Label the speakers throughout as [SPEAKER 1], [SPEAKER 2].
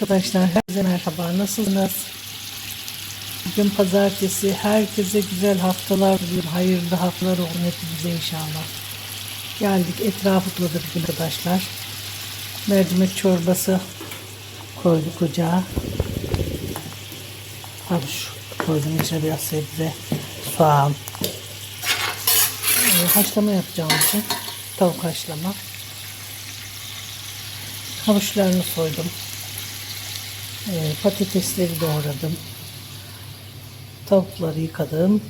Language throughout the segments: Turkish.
[SPEAKER 1] Arkadaşlar herkese merhaba. Nasılsınız? Bugün pazartesi. Herkese güzel haftalar diliyorum. Hayırlı haftalar olsun hepimize inşallah. Geldik etrafı topladık bugün arkadaşlar. Mercimek çorbası koyduk ocağa. Havuç koydum içine sebze, soğan. Ee, haşlama yapacağım için. Tavuk haşlama. Havuçlarını soydum. Ee, patatesleri doğradım. Tavukları yıkadım.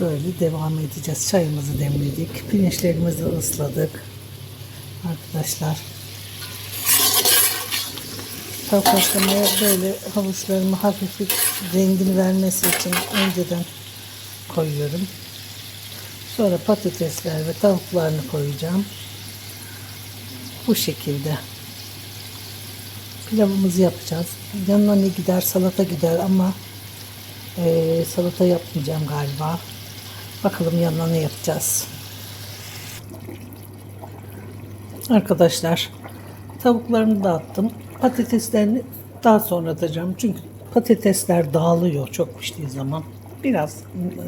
[SPEAKER 1] Böyle devam edeceğiz. Çayımızı demledik. Pirinçlerimizi ısladık. Arkadaşlar. Tavuk böyle havuçlarımı hafif bir rengini vermesi için önceden koyuyorum. Sonra patatesler ve tavuklarını koyacağım. Bu şekilde pilavımızı yapacağız. Yanına ne gider? Salata gider ama eee, salata yapmayacağım galiba. Bakalım yanına ne yapacağız. Arkadaşlar tavuklarını dağıttım. Patateslerini daha sonra atacağım. Çünkü patatesler dağılıyor çok piştiği zaman. Biraz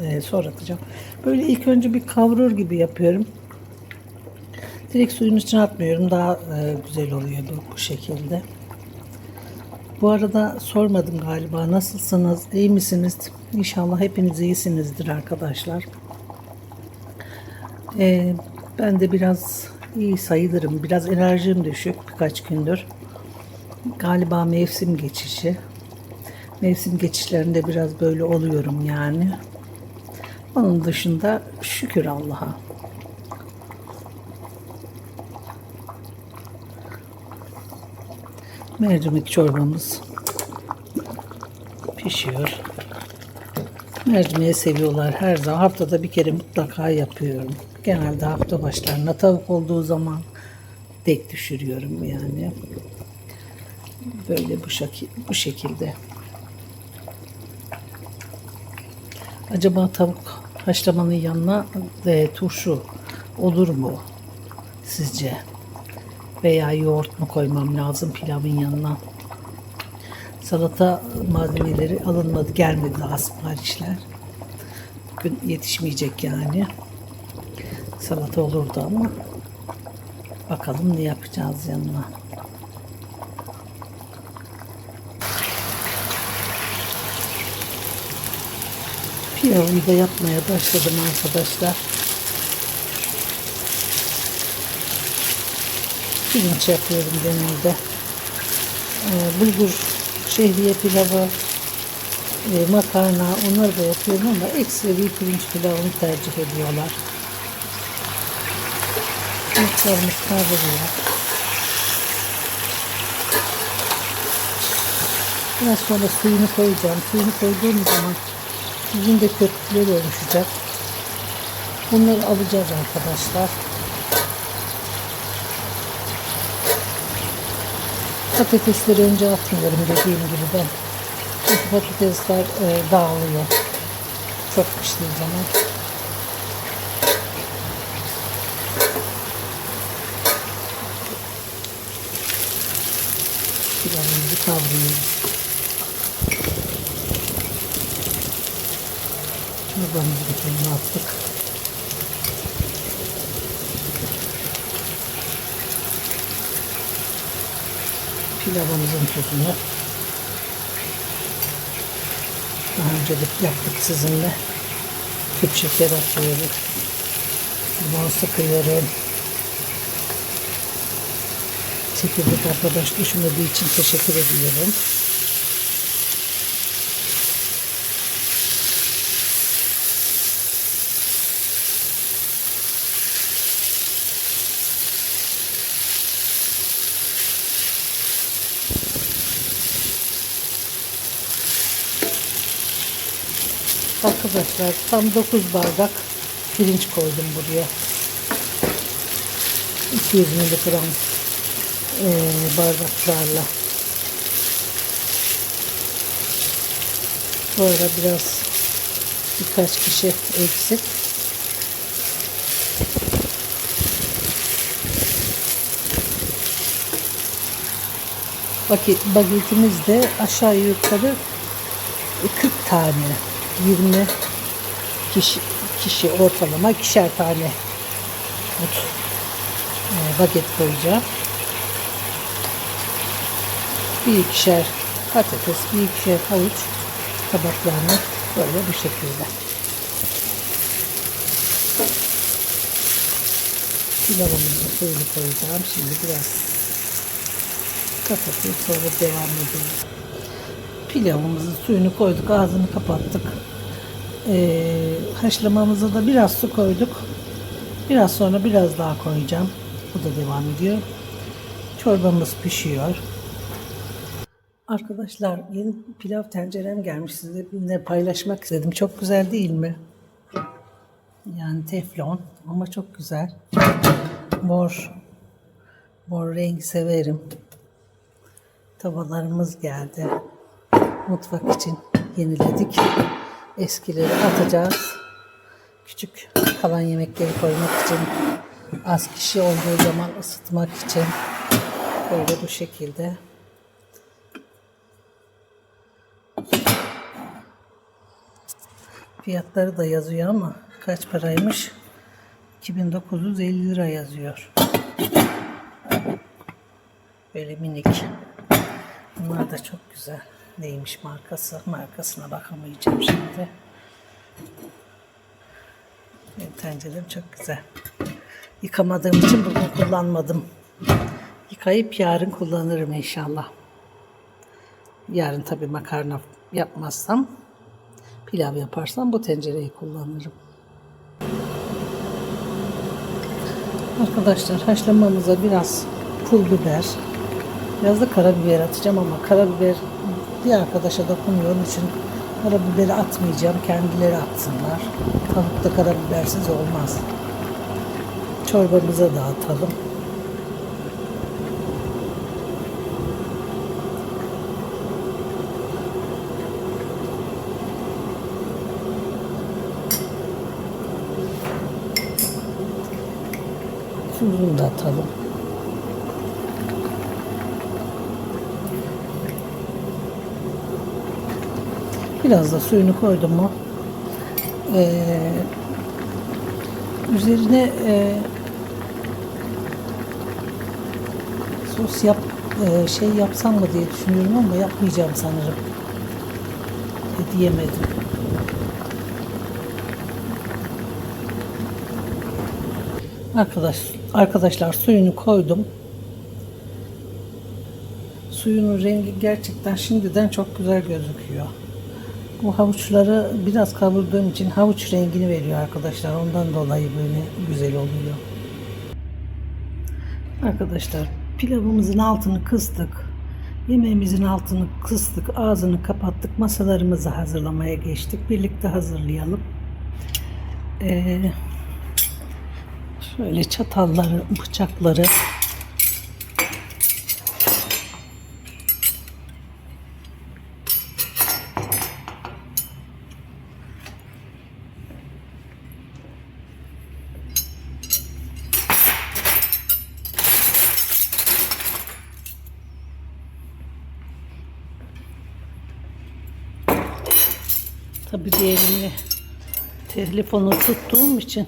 [SPEAKER 1] eee, sonra atacağım. Böyle ilk önce bir kavrur gibi yapıyorum. Direkt suyun içine atmıyorum. Daha eee, güzel oluyor bu, bu şekilde. Bu arada sormadım galiba. Nasılsınız? İyi misiniz? İnşallah hepiniz iyisinizdir arkadaşlar. Ee, ben de biraz iyi sayılırım. Biraz enerjim düşük birkaç gündür. Galiba mevsim geçişi. Mevsim geçişlerinde biraz böyle oluyorum yani. Onun dışında şükür Allah'a. Mercimek çorbamız pişiyor. Mercimeği seviyorlar her zaman. Haftada bir kere mutlaka yapıyorum. Genelde hafta başlarına tavuk olduğu zaman tek düşürüyorum yani. Böyle bu, şekil, bu şekilde. Acaba tavuk haşlamanın yanına e, turşu olur mu sizce? Veya yoğurt mu koymam lazım pilavın yanına? Salata malzemeleri alınmadı, gelmedi daha siparişler. Bugün yetişmeyecek yani. Salata olurdu ama bakalım ne yapacağız yanına. Pilavımı da yapmaya başladım arkadaşlar. Pirinç yapıyorum genelde. Ee, bulgur, şehriye pilavı, e, makarna onları da yapıyorum ama ekstravi pirinç pilavını tercih ediyorlar. Pirinçlerimiz kavruluyor. Biraz sonra suyunu koyacağım. Suyunu koyduğum zaman yüzünde köpükler oluşacak. Bunları alacağız arkadaşlar. Patatesleri önce atmıyorum dediğim gibi ben. Çünkü patatesler e, dağılıyor. Çok piştiği zaman. Pilavımızı kavuruyoruz. Çorbamızı da kenara attık. Pilavımızın tuzunu daha önce de yaptık sizinle. Küp şeker atıyoruz. Limon sıkıyorum. Çekirdek arkadaş düşünmediği için teşekkür ediyorum. Arkadaşlar tam 9 bardak pirinç koydum buraya. 200 miligram eee, bardaklarla. Bu arada biraz birkaç kişi eksik. Paket, bagetimiz de aşağı yukarı 40 tane 20 kişi, kişi ortalama ikişer tane but, e, baget koyacağım. Bir ikişer patates, bir ikişer havuç tabaklarına böyle bu şekilde. Pilavımızın suyunu koyacağım. Şimdi biraz kapatıp sonra devam edelim. Pilavımızın suyunu koyduk, ağzını kapattık. Ee, haşlamamıza da biraz su koyduk. Biraz sonra biraz daha koyacağım. Bu da devam ediyor. Çorbamız pişiyor. Arkadaşlar yeni pilav tencerem gelmiş sizinle paylaşmak istedim. Çok güzel değil mi? Yani teflon ama çok güzel. Mor mor renk severim. Tavalarımız geldi. Mutfak için yeniledik. Eskileri atacağız. Küçük kalan yemekleri koymak için az kişi olduğu zaman ısıtmak için böyle bu şekilde. Fiyatları da yazıyor ama kaç paraymış? 2950 lira yazıyor. Böyle minik. Bunlar da çok güzel. Neymiş markası? Markasına bakamayacağım şimdi. Benim tencerem çok güzel. Yıkamadığım için bugün kullanmadım. Yıkayıp yarın kullanırım inşallah. Yarın tabii makarna yapmazsam, pilav yaparsam bu tencereyi kullanırım. Arkadaşlar haşlamamıza biraz pul biber, biraz da karabiber atacağım ama karabiber bir arkadaşa dokunuyor. Onun için karabiberi atmayacağım. Kendileri atsınlar. Tavuk da karabibersiz olmaz. Çorbamıza da atalım. Tuzunu da atalım. Biraz da suyunu koydum mu ee, üzerine e, sos yap e, şey yapsam mı diye düşünüyorum ama yapmayacağım sanırım. E, diyemedim. Arkadaş, arkadaşlar suyunu koydum. Suyunun rengi gerçekten şimdiden çok güzel gözüküyor. Bu havuçları biraz kavurduğum için havuç rengini veriyor arkadaşlar. Ondan dolayı böyle güzel oluyor. Arkadaşlar pilavımızın altını kıstık. Yemeğimizin altını kıstık. Ağzını kapattık. Masalarımızı hazırlamaya geçtik. Birlikte hazırlayalım. Ee, şöyle çatalları, bıçakları Tabii diğerini telefonu tuttuğum için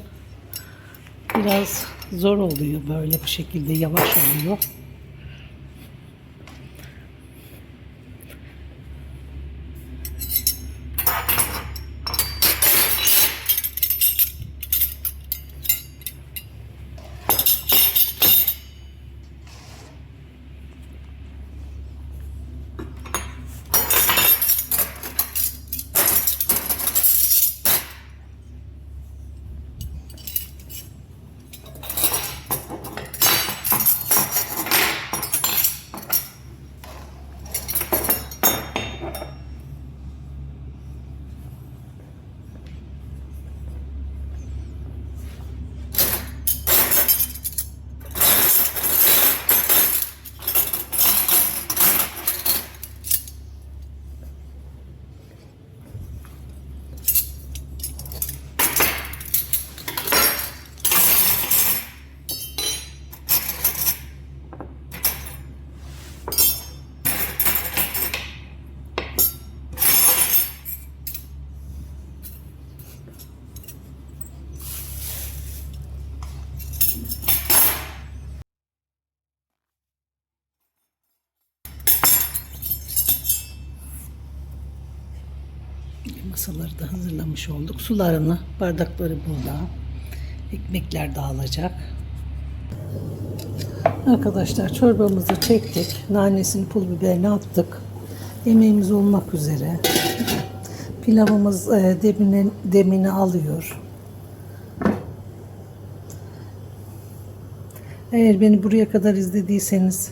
[SPEAKER 1] biraz zor oluyor böyle bu şekilde yavaş oluyor. Masaları da hazırlamış olduk. Sularını, bardakları burada. Ekmekler dağılacak. Arkadaşlar çorbamızı çektik. Nanesini, pul biberini attık. Yemeğimiz olmak üzere. Pilavımız e, demini, demini alıyor. Eğer beni buraya kadar izlediyseniz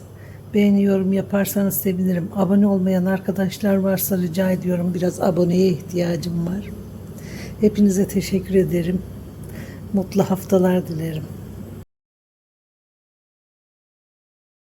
[SPEAKER 1] beğeni yorum yaparsanız sevinirim. Abone olmayan arkadaşlar varsa rica ediyorum. Biraz aboneye ihtiyacım var. Hepinize teşekkür ederim. Mutlu haftalar dilerim.